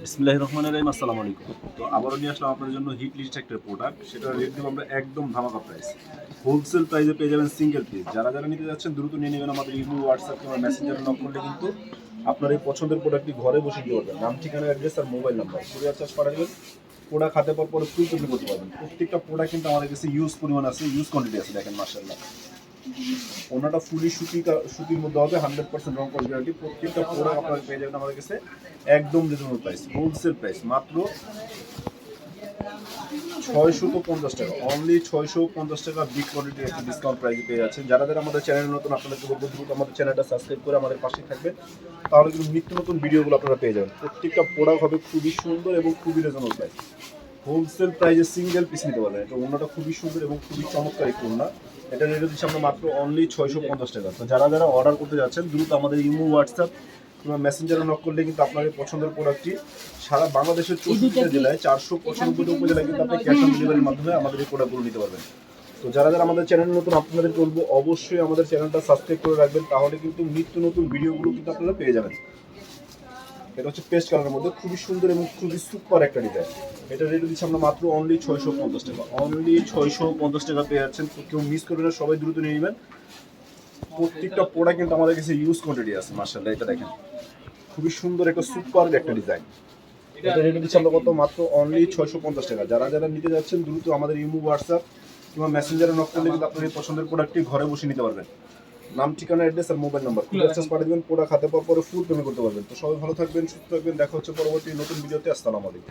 বিসমিল্লাহির রহমানির রহিম, আসসালামু আলাইকুম। তো আবারও নিয়ে আসলাম আপনাদের জন্য হিট লিস্ট একটা প্রোডাক্ট সেটা রেট দেবো আমরা একদম ধামাকা প্রাইস হোলসেল প্রাইসে পেয়ে যাবেন সিঙ্গেল পিস যারা যারা নিতে যাচ্ছেন, দ্রুত নিয়ে নেবেন আমাদের ইমো হোয়াটসঅ্যাপ কিংবা মেসেঞ্জারে নক করলে কিন্তু আপনার এই পছন্দের প্রোডাক্টটি ঘরে বসে দিতে পারবেন নাম, ঠিকানা অ্যাড্রেস আর মোবাইল নাম্বার কুরিয়ার চার্জ পাঠা দেবেন প্রোডাক্ট হাতে পর পরে পেমেন্ট করতে পারবেন। প্রত্যেকটা প্রোডাক্ট কিন্তু আমাদের কাছে ইউজ পরিমাণ আছে ইউজ কোয়ান্টিটি আছে, দেখেন মার্শাল্লাহ ওনাটা ফুলি সুতি সুতির মধ্যে হবে হান্ড্রেড পার্সেন্ট রং কস গ্যারান্টি প্রত্যেকটা প্রোডাক্ট আপনারা পেয়ে যাবেন আমাদের কাছে একদম রিজনেবল প্রাইস হোলসেল প্রাইস মাত্র ছয়শো পঞ্চাশ টাকা। অনলি ছয়শো পঞ্চাশ টাকা বিগ কোয়ালিটির একটা ডিসকাউন্ট প্রাইসে পেয়ে যাচ্ছেন। যারা যারা আমাদের চ্যানেল নতুন, আপনাদেরকে বলব, দ্রুত আমাদের চ্যানেলটা সাবস্ক্রাইব করে আমাদের পাশে থাকবে তাহলে কিন্তু নিত্য নতুন ভিডিওগুলো আপনারা পেয়ে যাবেন। প্রত্যেকটা প্রোডাক্ট হবে খুবই সুন্দর এবং খুবই রিজনেবল প্রাইস হোলসেল প্রাইসে সিঙ্গেল পিস নিতে পারবেন। এটা অন্যটা খুবই সুন্দর এবং খুবই চমৎকার একটি ওড়না। এটা রেট দিচ্ছি আমরা মাত্র অনলি ছয়শো পঞ্চাশ টাকা। তো যারা যারা অর্ডার করতে যাচ্ছেন দ্রুত আমাদের ইমো হোয়াটসঅ্যাপ কিংবা মেসেঞ্জারে নক করলে কিন্তু আপনার পছন্দের প্রোডাক্টটি সারা বাংলাদেশের চৌষট্টিটা জেলায় চারশো পঁচানব্বইটা উপজেলায় কিন্তু আপনি ক্যাশ অন ডেলিভারির মাধ্যমে আমাদের এই প্রোডাক্টগুলো নিতে পারবেন। তো যারা যারা আমাদের চ্যানেল নতুন আপনাদের বলব অবশ্যই আমাদের চ্যানেলটা সাবস্ক্রাইব করে রাখবেন। তাহলে কিন্তু নিত্য নতুন ভিডিওগুলো কিন্তু আপনারা পেয়ে যাবেন। এটা হচ্ছে পেস্ট কালারের মধ্যে খুবই সুন্দর এবং খুবই সুপার একটা ডিজাইন। এটা রেট দিচ্ছি আমরা মাত্র অনলি ছয়শো পঞ্চাশ টাকা। অনলি ছয়শো পঞ্চাশ টাকা পেয়ে যাচ্ছেন। কেউ মিস করবেন না, সবাই দ্রুত নিয়ে নেবেন। প্রত্যেকটা প্রোডাক্ট কিন্তু আমাদের কাছে ইউজ কোয়ান্টিটি আছে মার্শাল্লাহ এটা দেখেন। খুবই সুন্দর একটা সুপার একটা ডিজাইন এটা রেট দিচ্ছি আমরা কত? মাত্র অনলি ছয়শো পঞ্চাশ টাকা। যারা যারা নিতে যাচ্ছেন, দ্রুত আমাদের ইমো, হোয়াটসঅ্যাপ কিংবা মেসেঞ্জারে নক করলে কিন্তু আপনার এই পছন্দের প্রোডাক্টটি ঘরে বসে নিতে পারবেন। নাম ঠিকানা অ্যাড্রেস আর মোবাইল নাম্বার খুলে চার্জ পাঠিয়ে দেবেন পুরো খাতে পর পরে ফুল পেমেন্ট করতে পারবেন। তো সবাই ভালো থাকবেন সুস্থ থাকবেন দেখা হচ্ছে পরবর্তী নতুন ভিডিওতে আসসালামু আলাইকুম।